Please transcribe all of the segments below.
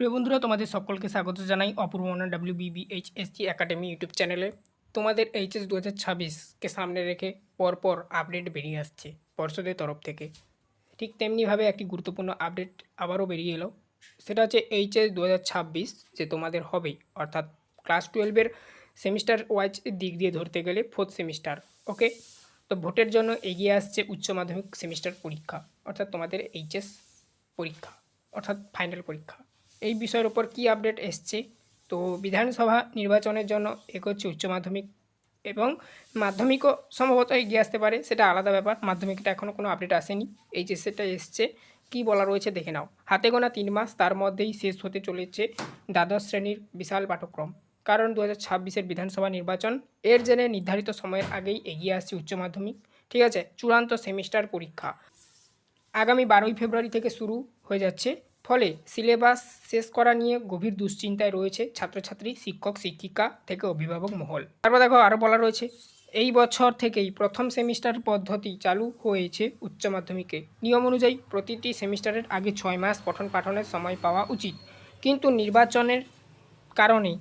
প্রিয় বন্ধুরা, তোমাদের সকলকে স্বাগত জানাই অপূর্বনা W BB H S T academy YouTube channel তোমাদের এইচএস দু হাজার ছাব্বিশকে সামনে রেখে পরপর আপডেট বেরিয়ে আসছে পর্ষদের তরফ থেকে। ঠিক তেমনিভাবে একটি গুরুত্বপূর্ণ আপডেট আবারও বেরিয়ে এলো। সেটা হচ্ছে এইচএস দু হাজার ছাব্বিশ যে তোমাদের হবে, অর্থাৎ ক্লাস টুয়েলভের সেমিস্টার ওয়াইজ দিক দিয়ে ধরতে গেলে ফোর্থ সেমিস্টার ওকে তো ভোটের জন্য এগিয়ে আসছে উচ্চ মাধ্যমিক সেমিস্টার পরীক্ষা, অর্থাৎ তোমাদের এইচএস পরীক্ষা, অর্থাৎ ফাইনাল পরীক্ষা। এই বিষয়ের ওপর কী আপডেট এসছে? তো বিধানসভা নির্বাচনের জন্য এগোচ্ছে উচ্চ মাধ্যমিক এবং মাধ্যমিকও সম্ভবত এগিয়ে আসতে পারে, সেটা আলাদা ব্যাপার। মাধ্যমিকটা এখনও কোনো আপডেট আসেনি। এইচএসটা এসছে। কী বলা রয়েছে দেখে নাও। হাতে গোনা তিন মাস, তার মধ্যেই শেষ হতে চলেছে দ্বাদশ শ্রেণির বিশাল পাঠক্রম কারণ দু হাজার ছাব্বিশের বিধানসভা নির্বাচন, এর জেনে নির্ধারিত সময়ের আগেই এগিয়ে আসছে উচ্চ মাধ্যমিক। ঠিক আছে? চূড়ান্ত সেমিস্টার পরীক্ষা। আগামী বারোই ফেব্রুয়ারি থেকে শুরু হয়ে যাচ্ছে। ফলে সিলেবাস শেষ করা নিয়ে গভীর দুশ্চিন্তায় রয়েছে ছাত্রছাত্রী, শিক্ষক, শিক্ষিকা থেকে অভিভাবক মহল। তারপর দেখো আরও বলা রয়েছে, এই বছর থেকেই প্রথম সেমিস্টার পদ্ধতি চালু হয়েছে উচ্চ মাধ্যমিকে। নিয়ম অনুযায়ী প্রতিটি সেমিস্টারের আগে ছয় মাস পঠন পাঠনের সময় পাওয়া উচিত। কিন্তু নির্বাচনের কারণে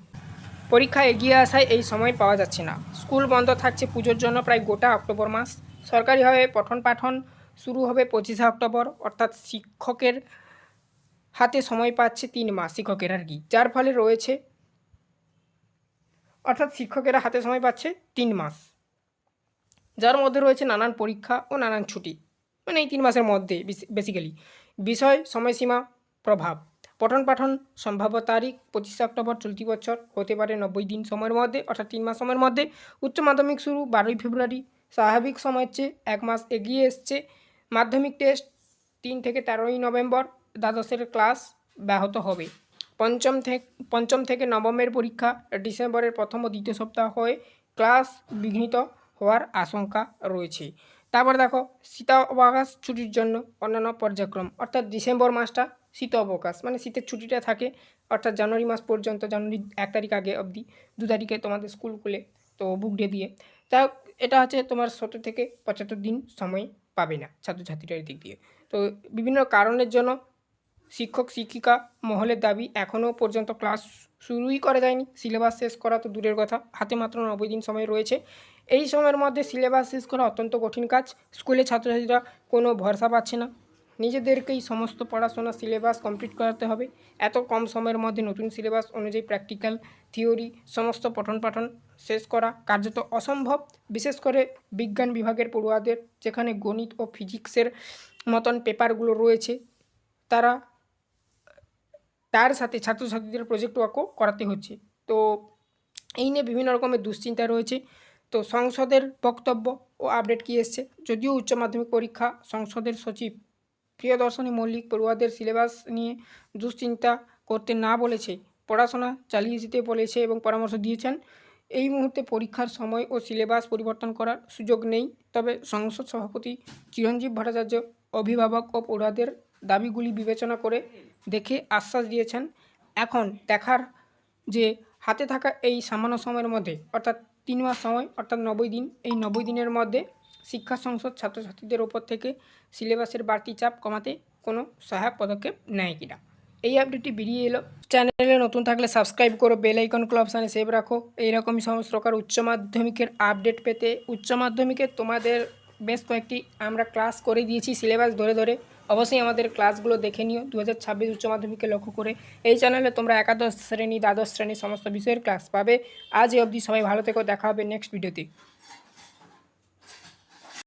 পরীক্ষা এগিয়ে আসায় এই সময় পাওয়া যাচ্ছে না। স্কুল বন্ধ থাকছে পুজোর জন্য প্রায় গোটা অক্টোবর মাস। সরকারিভাবে পঠন পাঠন শুরু হবে পঁচিশে অক্টোবর, অর্থাৎ শিক্ষকের হাতে সময় পাচ্ছে তিন মাস শিক্ষকের আর কি। যার ফলে রয়েছে অর্থাৎ শিক্ষকেরা হাতে সময় পাচ্ছে তিন মাস। যার মধ্যে রয়েছে নানান পরীক্ষা ও নানান ছুটি। মানে এই তিন মাসের মধ্যে বেসিক্যালি বিষয়, সময়সীমা, প্রভাব। পঠন পাঠন সম্ভাব্য তারিখ, পঁচিশে অক্টোবর চলতি বছর, হতে পারে নব্বই দিন সময়ের মধ্যে, অর্থাৎ তিন মাস সময়ের মধ্যে। উচ্চ মাধ্যমিক শুরু বারোই ফেব্রুয়ারি। স্বাভাবিক সময়ের চেয়ে এক মাস এগিয়ে এসছে। মাধ্যমিক টেস্ট তিন থেকে তেরোই নভেম্বর। দ্বাদশের ক্লাস ব্যাহত হবে। পঞ্চম থেকে পঞ্চম থেকে নবমের পরীক্ষা ডিসেম্বরের প্রথম ও দ্বিতীয় সপ্তাহ হয়ে ক্লাস বিঘ্নিত হওয়ার আশঙ্কা রয়েছে। তারপর দেখো শীত অবকাশ ছুটির জন্য অন্যান্য পর্যায়ক্রম, অর্থাৎ ডিসেম্বর মাসটা শীত অবকাশ মানে শীতের ছুটিটা থাকে, অর্থাৎ জানুয়ারি মাস পর্যন্ত জানুয়ারি এক তারিখ আগে অবধি, দু তারিখে তোমাদের স্কুল খুলে তো বুক ডে দিয়ে। তা এটা হচ্ছে তোমার সতেরো থেকে পঁচাত্তর দিন সময় পাবে না ছাত্রছাত্রীদের দিক দিয়ে। তো বিভিন্ন কারণের জন্য শিক্ষক শিক্ষিকা মহলের দাবি এখনও পর্যন্ত ক্লাস শুরুই করা যায়নি। সিলেবাস শেষ করা তো দূরের কথা। হাতে মাত্র নব্বই দিন সময় রয়েছে। এই সময়ের মধ্যে সিলেবাস শেষ করা অত্যন্ত কঠিন কাজ। স্কুলে ছাত্রছাত্রীরা কোনো ভরসা পাচ্ছে না। নিজেদেরকেই সমস্ত পড়াশোনা সিলেবাস কমপ্লিট করাতে হবে। এত কম সময়ের মধ্যে নতুন সিলেবাস অনুযায়ী প্র্যাকটিক্যাল থিওরি, সমস্ত পঠন পাঠন শেষ করা কার্যত অসম্ভব। বিশেষ করে বিজ্ঞান বিভাগের পড়ুয়াদের, যেখানে গণিত ও ফিজিক্সের মতন পেপারগুলো রয়েছে, তারা তার সাথে ছাত্রছাত্রীদের প্রজেক্ট ওয়ার্কও করাতে হচ্ছে। তো এই নিয়ে বিভিন্ন রকমের দুশ্চিন্তা রয়েছে। তো সংসদের বক্তব্য ও আপডেট কী এসছে? যদিও উচ্চ মাধ্যমিক পরীক্ষা, সংসদের সচিব প্রিয়দর্শনী মল্লিক পড়ুয়াদের সিলেবাস নিয়ে দুশ্চিন্তা করতে না বলেছে, পড়াশোনা চালিয়ে যেতে বলেছে এবং পরামর্শ দিয়েছেন। এই মুহূর্তে পরীক্ষার সময় ও সিলেবাস পরিবর্তন করার সুযোগ নেই, তবে সংসদ সভাপতি চিরঞ্জীব ভট্টাচার্য অভিভাবক ও পড়ুয়াদের দাবিগুলি বিবেচনা করে দেখে আশ্বাস দিয়েছেন। এখন দেখার যে হাতে থাকা এই সামান্য সময়ের মধ্যে, অর্থাৎ তিন মাস সময়, অর্থাৎ নব্বই দিন, এই নব্বই দিনের মধ্যে শিক্ষা সংসদ ছাত্রছাত্রীদের ওপর থেকে সিলেবাসের বাড়তি চাপ কমাতে কোনো সহায়ক পদক্ষেপ নেয় কিনা এই আপডেটটি বেরিয়ে এলো। চ্যানেলে নতুন থাকলে সাবস্ক্রাইব করো, বেল আইকন অপশানে সেভ রাখো। এইরকমই সমস্ত প্রকার উচ্চ মাধ্যমিকের আপডেট পেতে উচ্চ মাধ্যমিকে তোমাদের বেশ কয়েকটি আমরা ক্লাস করে দিয়েছি সিলেবাস ধরে ধরে। অবশ্যই আমাদের ক্লাসগুলো দেখে নিও। দু হাজার ছাব্বিশ উচ্চ মাধ্যমিককে লক্ষ্য করে এই চ্যানেলে তোমরা একাদশ শ্রেণি, দ্বাদশ শ্রেণি সমস্ত বিষয়ের ক্লাস পাবে। আজ অবধি সবাই ভালো থেকো, দেখা হবে নেক্সট ভিডিওতে